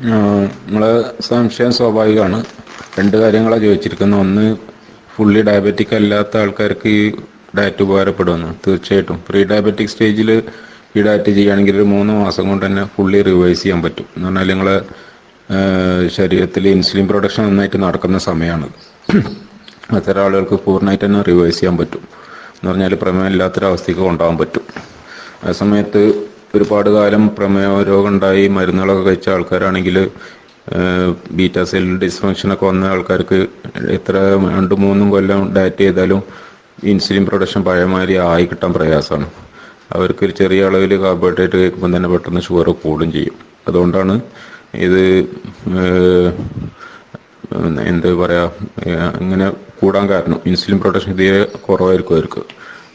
നമ്മളെ സംശയം സ്വാഭാവികമാണ്. രണ്ട് കാര്യങ്ങളാണ് ചോദിച്ചിരിക്കുന്നത്. ഒന്ന് ഫുള്ളി ഡയബറ്റിക് അല്ലാത്ത ആൾക്കാർക്ക് ഈ ഡയറ്റ് ഉപകാരപ്പെടുമെന്ന്. തീർച്ചയായിട്ടും. പ്രീ ഡയബറ്റിക് സ്റ്റേജിൽ ഈ ഡയറ്റ് ചെയ്യുകയാണെങ്കിൽ ഒരു മൂന്ന് മാസം കൊണ്ട് തന്നെ ഫുള്ളി റിവൈസ് ചെയ്യാൻ പറ്റും. എന്ന് പറഞ്ഞാൽ നിങ്ങളെ ശരീരത്തിൽ ഇൻസുലിൻ പ്രൊഡക്ഷൻ നന്നായിട്ട് നടക്കുന്ന സമയമാണ് അത്തരം ആളുകൾക്ക് പൂർണമായിട്ട് തന്നെ റിവൈസ് ചെയ്യാൻ പറ്റും. എന്ന് പറഞ്ഞാൽ പ്രമേയം ഇല്ലാത്തൊരവസ്ഥയ്ക്ക് കൊണ്ടുപോകാൻ പറ്റും. ആ സമയത്ത് ഒരുപാട് കാലം പ്രമേയ രോഗം ഉണ്ടായി മരുന്നുകളൊക്കെ കഴിച്ച ആൾക്കാരാണെങ്കിൽ ബീറ്റ സെൽ ഡിസ്ഫങ്ഷനൊക്കെ വന്ന ആൾക്കാർക്ക് എത്ര രണ്ട് മൂന്നും കൊല്ലം ഡയറ്റ് ചെയ്താലും ഇൻസുലിൻ പ്രൊഡക്ഷൻ പഴയമാതിരി ആയി കിട്ടാൻ പ്രയാസമാണ്. അവർക്ക് ഒരു ചെറിയ അളവിൽ കാർബോഹൈഡ്രേറ്റ് കേൾക്കുമ്പോൾ തന്നെ പെട്ടെന്ന് ഷുഗർ കൂടും ചെയ്യും. അതുകൊണ്ടാണ് ഇത് എന്താ പറയുക ഇങ്ങനെ കൂടാൻ കാരണം. ഇൻസുലിൻ പ്രൊഡക്ഷൻ തീരെ കുറവായിരിക്കും അവർക്ക്.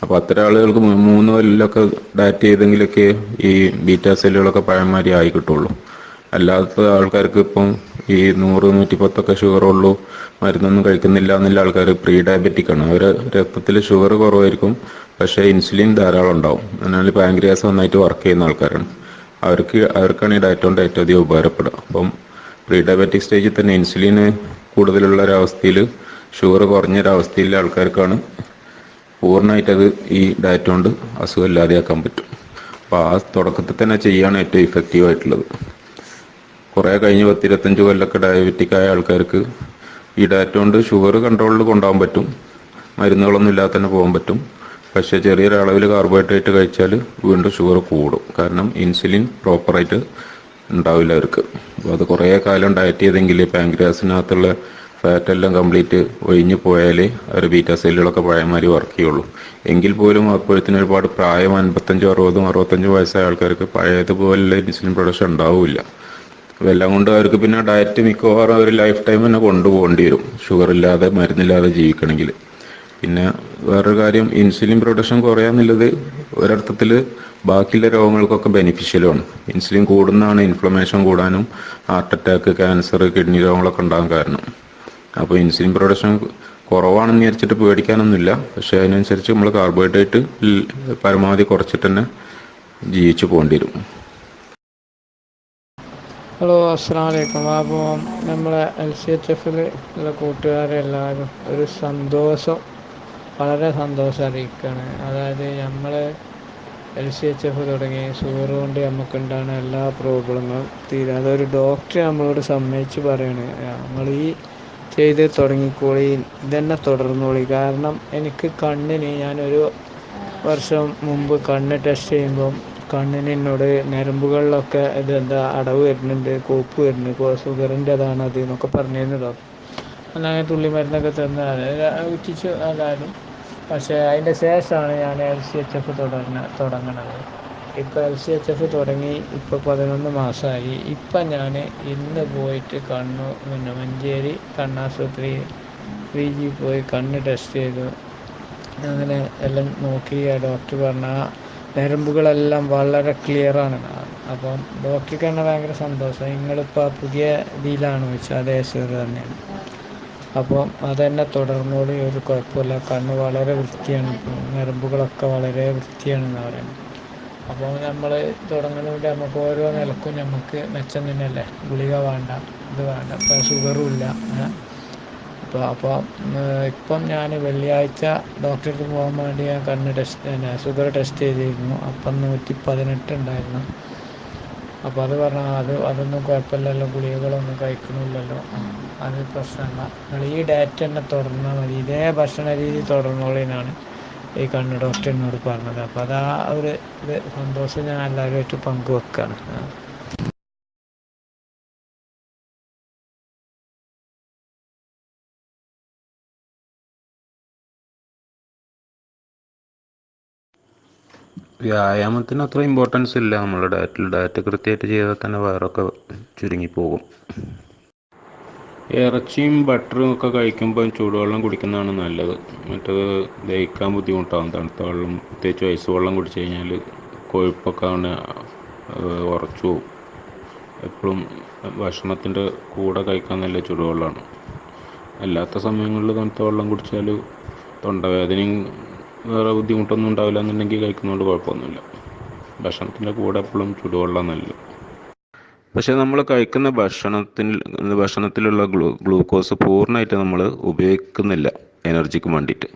അപ്പോൾ അത്തരം ആളുകൾക്ക് മൂന്ന് കൊല്ലൊക്കെ ഡാറ്റ ചെയ്തെങ്കിലൊക്കെ ഈ ബീറ്റ സെല്ലുകളൊക്കെ പഴയമാതിരി ആയി കിട്ടുള്ളൂ. അല്ലാത്ത ആൾക്കാർക്ക് ഇപ്പം ഈ നൂറ് നൂറ്റി പത്തൊക്കെ ഷുഗർ ഉള്ളൂ മരുന്നൊന്നും കഴിക്കുന്നില്ല എന്നുള്ള ആൾക്കാർ പ്രീ ഡയബറ്റിക് ആണ്. അവർ രക്തത്തിൽ ഷുഗർ കുറവായിരിക്കും പക്ഷേ ഇൻസുലിൻ ധാരാളം ഉണ്ടാവും. എന്നാൽ പാങ്ക്രിയാസ് നന്നായിട്ട് വർക്ക് ചെയ്യുന്ന ആൾക്കാരാണ്. അവർക്ക് അവർക്കാണ് ഈ ഡയറ്റ് കൊണ്ട് ഏറ്റവും അധികം ഉപകാരപ്പെടുക. അപ്പം പ്രീ ഡയബറ്റിക് സ്റ്റേജിൽ തന്നെ ഇൻസുലിന് കൂടുതലുള്ള ഒരവസ്ഥയിൽ ഷുഗർ കുറഞ്ഞൊരവസ്ഥയിലെ ആൾക്കാർക്കാണ് പൂർണമായിട്ട് അത് ഈ ഡയറ്റ് കൊണ്ട് അസുഖം ഇല്ലാതെയാക്കാൻ പറ്റും. അപ്പോൾ ആ തുടക്കത്തിൽ തന്നെ ചെയ്യാണ് ഏറ്റവും ഇഫക്റ്റീവ് ആയിട്ടുള്ളത്. കുറേ കഴിഞ്ഞ് പത്തിരുപത്തഞ്ച് കൊല്ലമൊക്കെ ഡയബറ്റിക് ആയ ആൾക്കാർക്ക് ഈ ഡയറ്റ് കൊണ്ട് ഷുഗർ കൺട്രോളിൽ കൊണ്ടുപോകാൻ പറ്റും. മരുന്നുകളൊന്നും ഇല്ലാതെ തന്നെ പോകാൻ പറ്റും. പക്ഷേ ചെറിയൊരളവിൽ കാർബോഹൈഡ്രേറ്റ് കഴിച്ചാൽ വീണ്ടും ഷുഗർ കൂടും. കാരണം ഇൻസുലിൻ പ്രോപ്പറായിട്ട് ഉണ്ടാവില്ല അവർക്ക്. അപ്പോൾ അത് കുറേ കാലം ഡയറ്റ് ചെയ്തെങ്കിൽ പാങ്ക്രിയാസിനകത്തുള്ള ഫാറ്റ് എല്ലാം കംപ്ലീറ്റ് ഒഴിഞ്ഞു പോയാലേ അവർ ബീറ്റ സെല്ലുകളൊക്കെ പഴയമാതിരി വർക്ക് ചെയ്യുള്ളൂ. എങ്കിൽ പോലും അപ്പോഴത്തിന് ഒരുപാട് പ്രായം അൻപത്തഞ്ചും അറുപതും അറുപത്തഞ്ചും വയസ്സായ ആൾക്കാർക്ക് പഴയതുപോലെ ഇൻസുലിൻ പ്രൊഡക്ഷൻ ഉണ്ടാവില്ല. എല്ലാം കൊണ്ട് അവർക്ക് പിന്നെ ഡയറ്റ് മിക്കവാറും ഒരു ലൈഫ് ടൈം തന്നെ കൊണ്ടുപോകേണ്ടി വരും. ഷുഗർ ഇല്ലാതെ മരുന്നില്ലാതെ ജീവിക്കണമെങ്കിൽ. പിന്നെ വേറൊരു കാര്യം ഇൻസുലിൻ പ്രൊഡക്ഷൻ കുറയാന്നുള്ളത് ഒരർത്ഥത്തിൽ ബാക്കിയുള്ള രോഗങ്ങൾക്കൊക്കെ ബെനിഫിഷ്യലുമാണ് ഇൻസുലിൻ കൂടുന്നതാണ് ഇൻഫ്ലമേഷൻ കൂടാനും ഹാർട്ട് അറ്റാക്ക് ക്യാൻസർ കിഡ്നി രോഗങ്ങളൊക്കെ ഉണ്ടാകാൻ കാരണം. അപ്പോൾ ഇൻസുലിൻ പ്രൊഡക്ഷൻ കുറവാണെന്ന് വിചാരിച്ചിട്ട് പേടിക്കാനൊന്നുമില്ല. പക്ഷെ അതിനനുസരിച്ച് നമ്മൾ കാർബോഹൈഡ്രേറ്റ് പരമാവധി കുറച്ചിട്ട് തന്നെ ജീവിച്ചു പോകേണ്ടി വരും. ഹലോ അസ്സാം അപ്പോൾ നമ്മളെ എൽ സി എച്ച് എഫിൽ ഉള്ള കൂട്ടുകാരെല്ലാവരും ഒരു സന്തോഷം വളരെ സന്തോഷം അറിയിക്കുകയാണ് അതായത് നമ്മൾ എൽ സി എച്ച് എഫ് തുടങ്ങി ഷുഗർ കൊണ്ട് നമുക്കുണ്ടാകുന്ന എല്ലാ പ്രോബ്ലങ്ങളും തീരെ. അതൊരു ഡോക്ടർ നമ്മളോട് സമ്മതിച്ച് പറയണേ. നമ്മൾ ഈ ചെയ്ത് തുടങ്ങിക്കോളി. ഇതന്നെ തുടർന്നോളി. കാരണം എനിക്ക് കണ്ണിന് ഞാനൊരു വർഷം മുമ്പ് കണ്ണ് ടെസ്റ്റ് ചെയ്യുമ്പം കണ്ണിന് എന്നോട് ഞരമ്പുകളിലൊക്കെ ഇത് എന്താ അടവ് വരുന്നുണ്ട് കോപ്പ് വരുന്നുണ്ട് ഷുഗറിന്റെ അതാണ് അത് എന്നൊക്കെ പറഞ്ഞിരുന്നു ഡോക്ടർ അങ്ങനെ തുള്ളി മരുന്നൊക്കെ തന്ന് ഉച്ചിച്ച് അതായാലും പക്ഷേ അതിന്റെ ശേഷമാണ് ഞാൻ എൽ സി എച്ച് എഫ് തുടങ്ങ തുടങ്ങണത്. ഇപ്പോൾ എൽ സി എച്ച് എഫ് തുടങ്ങി ഇപ്പോൾ പതിനൊന്ന് മാസമായി ഇപ്പം ഞാൻ ഇന്ന് പോയിട്ട് കണ്ണു പിന്നെ മഞ്ചേരി കണ്ണാശുപത്രി പി ജി പോയി കണ്ണ് ടെസ്റ്റ് ചെയ്തു. അങ്ങനെ എല്ലാം നോക്കി ഡോക്ടർ പറഞ്ഞ ഞരമ്പുകളെല്ലാം വളരെ ക്ലിയറാണ് അപ്പം ഡോക്ടർക്ക് തന്നെ ഭയങ്കര സന്തോഷം. നിങ്ങളിപ്പോൾ പുതിയ ഇതിലാണ് വെച്ചാൽ അതേ ഷുഗർ തന്നെയാണ്. അപ്പം അതെന്നെ തുടർന്നോളി ഒരു കുഴപ്പമില്ല. കണ്ണ് വളരെ വൃത്തിയാണ്. ഇപ്പോൾ ഞരമ്പുകളൊക്കെ വളരെ വൃത്തിയാണെന്ന് പറയുന്നത്. അപ്പോൾ നമ്മൾ തുടങ്ങുന്നതിന്റെ നമുക്ക് ഓരോ നിലക്കും നമുക്ക് മെച്ചം തന്നെയല്ലേ? ഗുളിക വേണ്ട ഇത് വേണ്ട ഇപ്പം ഷുഗറും ഇല്ല. അപ്പോൾ അപ്പോൾ ഇപ്പം ഞാൻ വെള്ളിയാഴ്ച ഡോക്ടർക്ക് പോകാൻ വേണ്ടി ഞാൻ കണ്ണ് ടെസ്റ്റ് തന്നെ ഷുഗർ ടെസ്റ്റ് ചെയ്തിരുന്നു. അപ്പം നൂറ്റി പതിനെട്ട് ഉണ്ടായിരുന്നു. അപ്പോൾ അത് പറഞ്ഞാൽ അത് അതൊന്നും കുഴപ്പമില്ലല്ലോ ഗുളികകളൊന്നും കഴിക്കണില്ലല്ലോ. അത് പ്രശ്നമല്ല. നിങ്ങൾ ഈ ഡയറ്റ് തന്നെ തുടർന്നാൽ മതി. ഇതേ ഭക്ഷണ രീതി തുടർന്നോളിനാണ്. ഈ കണ്ണ് ഡോക്ടർ എന്നോട് പറഞ്ഞത്. അപ്പോൾ അത് ആ ഒരു ഇത് സന്തോഷം ഞാൻ എല്ലാവരുമായിട്ട് പങ്കുവെക്കുകയാണ് വ്യായാമത്തിന് അത്ര ഇമ്പോർട്ടൻസ് ഇല്ല. നമ്മൾ ഡയറ്റിൽ ഡയറ്റ് കൃത്യമായിട്ട് ചെയ്താൽ തന്നെ വയറൊക്കെ ചുരുങ്ങിപ്പോകും. ഇറച്ചിയും ബട്ടറും ഒക്കെ കഴിക്കുമ്പോൾ ചൂടുവെള്ളം കുടിക്കുന്നതാണ് നല്ലത്. മറ്റത് ദഹിക്കാൻ ബുദ്ധിമുട്ടാകും തണുത്ത വെള്ളം പ്രത്യേകിച്ച് ഐസ് വെള്ളം കുടിച്ചു കഴിഞ്ഞാൽ കൊഴുപ്പൊക്കെ അവന് ഉറച്ചു പോകും എപ്പോഴും ഭക്ഷണത്തിന്റെ കൂടെ കഴിക്കാൻ നല്ല ചൂടുവെള്ളമാണ്. അല്ലാത്ത സമയങ്ങളിൽ തണുത്ത വെള്ളം കുടിച്ചാൽ തൊണ്ടവേദനയും വേറെ ബുദ്ധിമുട്ടൊന്നും ഉണ്ടാവില്ല എന്നുണ്ടെങ്കിൽ കഴിക്കുന്നതുകൊണ്ട് കുഴപ്പമൊന്നുമില്ല. ഭക്ഷണത്തിന്റെ കൂടെ എപ്പോഴും ചൂടുവെള്ളം നല്ലത്. പക്ഷെ നമ്മൾ കഴിക്കുന്ന ഭക്ഷണത്തിൽ ഭക്ഷണത്തിലുള്ള ഗ്ലൂ ഗ്ലൂക്കോസ് പൂർണമായിട്ട് നമ്മൾ ഉപയോഗിക്കുന്നില്ല എനർജിക്ക് വേണ്ടിയിട്ട്.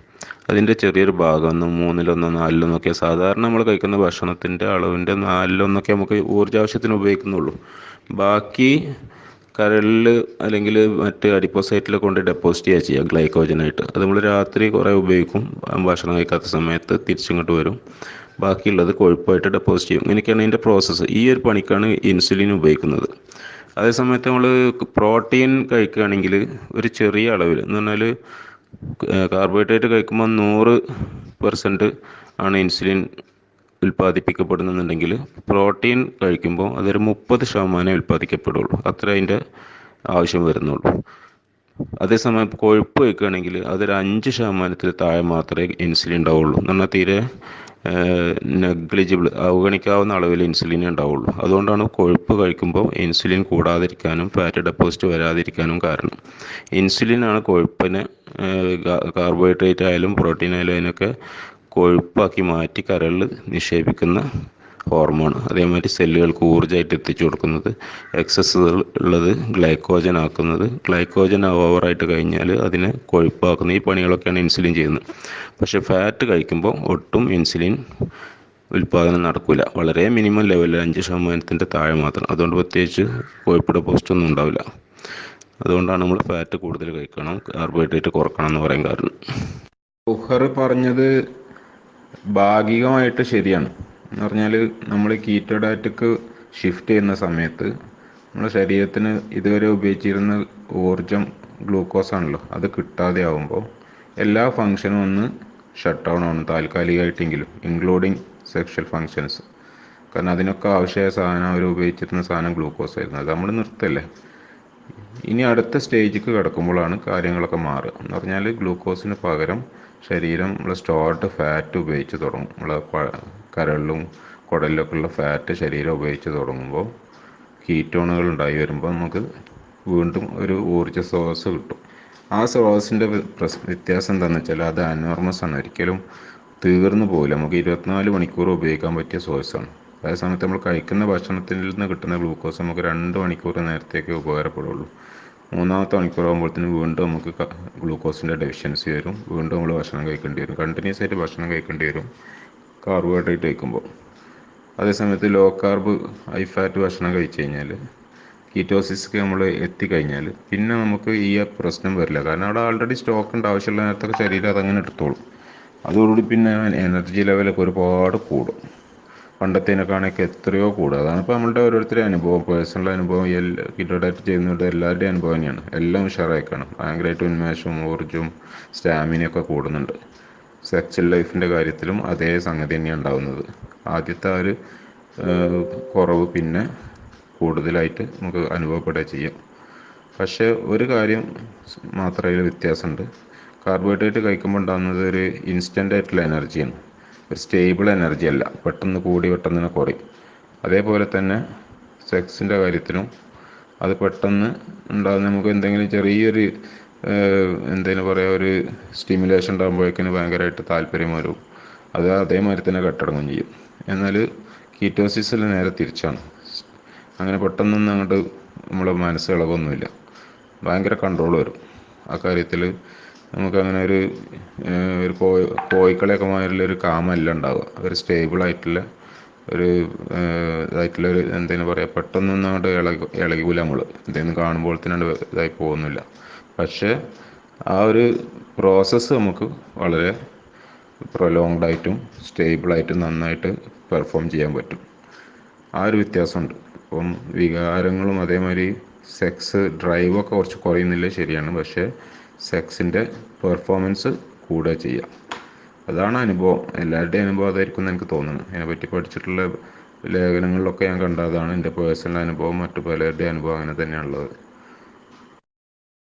അതിന്റെ ചെറിയൊരു ഭാഗം ഒന്ന് മൂന്നിലൊന്നോ നാലിലൊന്നൊക്കെ സാധാരണ നമ്മൾ കഴിക്കുന്ന ഭക്ഷണത്തിന്റെ അളവിന്റെ നാലിലൊന്നൊക്കെ നമുക്ക് ഊർജാവശ്യത്തിന് ഉപയോഗിക്കുന്നുള്ളൂ. ബാക്കി കരളിൽ അല്ലെങ്കിൽ മറ്റ് അഡിപ്പോസൈറ്റിൽ കൊണ്ട് ഡെപ്പോസിറ്റ് ചെയ്യുക ചെയ്യുക ഗ്ലൈക്കോജനായിട്ട്. അത് നമ്മൾ രാത്രി കുറേ ഉപയോഗിക്കും ഭക്ഷണം കഴിക്കാത്ത സമയത്ത് തിരിച്ചിങ്ങോട്ട് വരും. ബാക്കിയുള്ളത് കൊഴുപ്പായിട്ട് ഡെപ്പോസിറ്റ് ചെയ്യും. ഇങ്ങനെയൊക്കെയാണ് ഇതിന്റെ പ്രോസസ്സ് ഈ ഒരു പണിക്കാണ് ഇൻസുലിൻ ഉപയോഗിക്കുന്നത്. അതേസമയത്ത് നമ്മൾ പ്രോട്ടീൻ കഴിക്കുകയാണെങ്കിൽ ഒരു ചെറിയ അളവിൽ എന്ന് പറഞ്ഞാൽ കാർബോഹൈഡ്രേറ്റ് കഴിക്കുമ്പോൾ നൂറ് പെർസെന്റ് ആണ് ഇൻസുലിൻ ഉൽപ്പാദിപ്പിക്കപ്പെടുന്നുണ്ടെങ്കിൽ പ്രോട്ടീൻ കഴിക്കുമ്പോൾ അതൊരു മുപ്പത് ശതമാനമേ ഉൽപ്പാദിക്കപ്പെടുള്ളൂ. അത്ര അതിന്റെ ആവശ്യം വരുന്നുള്ളൂ. അതേസമയം കൊഴുപ്പ് വയ്ക്കുകയാണെങ്കിൽ അതൊരു അഞ്ച് ശതമാനത്തിൽ താഴെ മാത്രമേ ഇൻസുലിൻ ഉണ്ടാവുള്ളൂ എന്ന് പറഞ്ഞാൽ തീരെ നെഗ്ലിജിബിൾ അവഗണിക്കാവുന്ന അളവിൽ ഇൻസുലിൻ ഉണ്ടാവുള്ളൂ. അതുകൊണ്ടാണ് കൊഴുപ്പ് കഴിക്കുമ്പോൾ ഇൻസുലിൻ കൂടാതിരിക്കാനും ഫാറ്റ് ഡെപ്പോസിറ്റ് വരാതിരിക്കാനും കാരണം. ഇൻസുലിനാണ് കൊഴുപ്പിനെ കാർബോഹൈഡ്രേറ്റ് ആയാലും പ്രോട്ടീൻ ആയാലും അതിനൊക്കെ കൊഴുപ്പാക്കി മാറ്റി കരളിൽ നിക്ഷേപിക്കുന്ന ഹോർമോൺ അതേമാതിരി സെല്ലുകൾക്ക് ഊർജമായിട്ട് എത്തിച്ചു കൊടുക്കുന്നത് എക്സസ് ഉള്ളത് ഗ്ലൈക്കോജൻ ആക്കുന്നത്. ഗ്ലൈക്കോജൻ ഓവറായിട്ട് കഴിഞ്ഞാൽ അതിനെ കൊഴുപ്പാക്കുന്ന ഈ പണികളൊക്കെയാണ് ഇൻസുലിൻ ചെയ്യുന്നത്. പക്ഷേ ഫാറ്റ് കഴിക്കുമ്പോൾ ഒട്ടും ഇൻസുലിൻ ഉൽപ്പാദനം നടക്കില്ല വളരെ മിനിമം ലെവലിൽ അഞ്ച് ശതമാനത്തിന്റെ താഴെ മാത്രം. അതുകൊണ്ട് പ്രത്യേകിച്ച് കൊഴുപ്പ് പോസ്റ്റൊന്നും ഉണ്ടാവില്ല. അതുകൊണ്ടാണ് നമ്മൾ ഫാറ്റ് കൂടുതൽ കഴിക്കണം കാർബോഹൈഡ്രേറ്റ് കുറക്കണം എന്ന് പറയാൻ കാരണം. ഉഹർ പറഞ്ഞത് ഭാഗികമായിട്ട് ശരിയാണ്. എന്ന് പറഞ്ഞാൽ നമ്മൾ കീറ്റോ ഡയറ്റക്ക് ഷിഫ്റ്റ് ചെയ്യുന്ന സമയത്ത് നമ്മുടെ ശരീരത്തിന് ഇതുവരെ ഉപയോഗിച്ചിരുന്ന ഊർജം ഗ്ലൂക്കോസ് ആണല്ലോ. അത് കിട്ടാതെ ആവുമ്പോൾ എല്ലാ ഫങ്ഷനും ഒന്ന് ഷട്ട് ഡൗൺ ആണ് താൽക്കാലികമായിട്ടെങ്കിലും ഇൻക്ലൂഡിങ് സെക്ഷൽ ഫങ്ഷൻസ് കാരണം അതിനൊക്കെ ആവശ്യമായ സാധനം അവർ ഉപയോഗിച്ചിരുന്ന സാധനം ഗ്ലൂക്കോസ് ആയിരുന്നു. അത് നമ്മൾ നിർത്തല്ലേ? ഇനി അടുത്ത സ്റ്റേജിക്ക് കിടക്കുമ്പോഴാണ് കാര്യങ്ങളൊക്കെ മാറുക. എന്ന് പറഞ്ഞാൽ ഗ്ലൂക്കോസിന് പകരം ശരീരം നമ്മൾ സ്റ്റോർഡ് ഫാറ്റ് ഉപയോഗിച്ച് തുടങ്ങും. നമ്മളെ കരളിലും കുടലിലൊക്കെ ഉള്ള ഫാറ്റ് ശരീരം ഉപയോഗിച്ച് തുടങ്ങുമ്പോൾ കീറ്റോണുകൾ ഉണ്ടായി വരുമ്പോൾ നമുക്ക് വീണ്ടും ഒരു ഊർജ സ്രോതസ് കിട്ടും. ആ സ്രോതസ്സിന്റെ വ്യത്യാസം എന്താണെന്ന് വെച്ചാൽ അത് അനോർമസ് ആണ്. ഒരിക്കലും തീർന്നു പോകില്ല നമുക്ക് ഇരുപത്തിനാല് മണിക്കൂർ ഉപയോഗിക്കാൻ പറ്റിയ സോഴ്സാണ് അതേ സമയത്ത് നമ്മൾ കഴിക്കുന്ന ഭക്ഷണത്തിൽ നിന്ന് കിട്ടുന്ന ഗ്ലൂക്കോസ് നമുക്ക് രണ്ട് മണിക്കൂർ നേരത്തേക്ക് ഉപകാരപ്പെടുള്ളൂ. മൂന്നാമത്തെ മണിക്കൂർ ആകുമ്പോഴത്തേന് വീണ്ടും നമുക്ക് ഗ്ലൂക്കോസിന്റെ ഡെഫിഷ്യൻസി വരും. വീണ്ടും നമ്മൾ ഭക്ഷണം കഴിക്കേണ്ടി വരും. കണ്ടിന്യൂസ് ആയിട്ട് ഭക്ഷണം കഴിക്കേണ്ടി വരും. കാർബോഹൈഡ്രേറ്റ് കഴിക്കുമ്പോൾ അതേസമയത്ത് ലോ കാർബ് ഹൈ ഫാറ്റ് ഭക്ഷണം കഴിച്ചു കഴിഞ്ഞാൽ കീറ്റോസിസ്ക്ക് നമ്മൾ എത്തിക്കഴിഞ്ഞാൽ പിന്നെ നമുക്ക് ഈ പ്രശ്നം വരില്ല. കാരണം അവിടെ ആൾറെഡി സ്റ്റോക്ക് ഉണ്ട്. ആവശ്യമുള്ള നേരത്തൊക്കെ ശരീരം അതങ്ങനെ എടുത്തോളും. അതോടുകൂടി പിന്നെ എനർജി ലെവലൊക്കെ ഒരുപാട് കൂടും. പണ്ടത്തേനൊക്കെയാണെങ്കിൽ എത്രയോ കൂടും. അതാണ് ഇപ്പോൾ നമ്മളുടെ ഓരോരുത്തരുടെ അനുഭവം. പേഴ്സണൽ അനുഭവം എല്ലാ കിറ്റോ ഡയറ്റ് ചെയ്യുന്നവരുടെ എല്ലാവരുടെയും അനുഭവം തന്നെയാണ്. എല്ലാം ഉഷാറായിക്കാണ്. കാണും ഭയങ്കരമായിട്ട് ഉന്മേഷവും ഊർജവും സ്റ്റാമിനയൊക്കെ കൂടുന്നുണ്ട്. സെക്ച്വൽ ലൈഫിന്റെ കാര്യത്തിലും അതേ സംഗതി തന്നെയാണ് ഉണ്ടാകുന്നത് ആദ്യത്തെ ഒരു കുറവ് പിന്നെ കൂടുതലായിട്ട് നമുക്ക് അനുഭവപ്പെടുക ചെയ്യും. പക്ഷേ ഒരു കാര്യം മാത്രമേ അതിൽ വ്യത്യാസമുണ്ട്. കാർബോഹൈഡ്രേറ്റ് കഴിക്കുമ്പോൾ ഉണ്ടാകുന്നത് ഒരു ഇൻസ്റ്റന്റ് ആയിട്ടുള്ള എനർജിയാണ്. ഒരു സ്റ്റേബിൾ എനർജി അല്ല. പെട്ടെന്ന് കൂടി പെട്ടെന്ന് തന്നെ കുറയും. അതേപോലെ തന്നെ സെക്സിന്റെ കാര്യത്തിലും അത് പെട്ടെന്ന് ഉണ്ടാകുന്ന നമുക്ക് എന്തെങ്കിലും ചെറിയൊരു എന്തെങ്കിലും പറയുക ഒരു സ്റ്റിമുലേഷൻ ഉണ്ടാകുമ്പോഴേക്കിന് ഭയങ്കരമായിട്ട് താല്പര്യം വരും. അത് അതേമാതിരി തന്നെ കെട്ടടങ്ങും ചെയ്യും. എന്നാൽ കീറ്റോസിസിൽ നേരെ തിരിച്ചാണ്. അങ്ങനെ പെട്ടെന്നൊന്നും അങ്ങോട്ട് നമ്മളെ മനസ്സ് ഇളവൊന്നുമില്ല. ഭയങ്കര കൺട്രോൾ വരും. ആ കാര്യത്തിൽ നമുക്കങ്ങനെ ഒരു ഒരു കോഴി കോഴിക്കളയൊക്കെ മാതിരിയുള്ള ഒരു കാമല്ല ഉണ്ടാവുക. ഒരു സ്റ്റേബിളായിട്ടുള്ള ഒരു ഇതായിട്ടുള്ള ഒരു എന്തെങ്കിലും പറയുക പെട്ടെന്നൊന്നും അങ്ങോട്ട് ഇളകി ഇളകൂല നമ്മൾ എന്തെങ്കിലും കാണുമ്പോൾ തന്നെ ഇതായി പോകുന്നില്ല. പക്ഷേ ആ ഒരു പ്രോസസ്സ് നമുക്ക് വളരെ പ്രൊലോങ്ഡ് ആയിട്ടും സ്റ്റേബിളായിട്ടും നന്നായിട്ട് പെർഫോം ചെയ്യാൻ പറ്റും. ആ ഒരു വ്യത്യാസമുണ്ട്. അപ്പം വികാരങ്ങളും അതേമാതിരി സെക്സ് ഡ്രൈവൊക്കെ കുറച്ച് കുറയുന്നില്ല ശരിയാണ്. പക്ഷേ സെക്സിന്റെ പെർഫോമൻസ് കൂടുക ചെയ്യുക അതാണ് അനുഭവം. എല്ലാവരുടെയും അനുഭവം അതായിരിക്കും എന്ന് എനിക്ക് തോന്നുന്നു. അതിനെപ്പറ്റി പഠിച്ചിട്ടുള്ള ലേഖനങ്ങളിലൊക്കെ ഞാൻ കണ്ടതാണ്. എന്റെ പേഴ്സണൽ അനുഭവം മറ്റു പലരുടെയും അനുഭവം അങ്ങനെ തന്നെയാണുള്ളത്.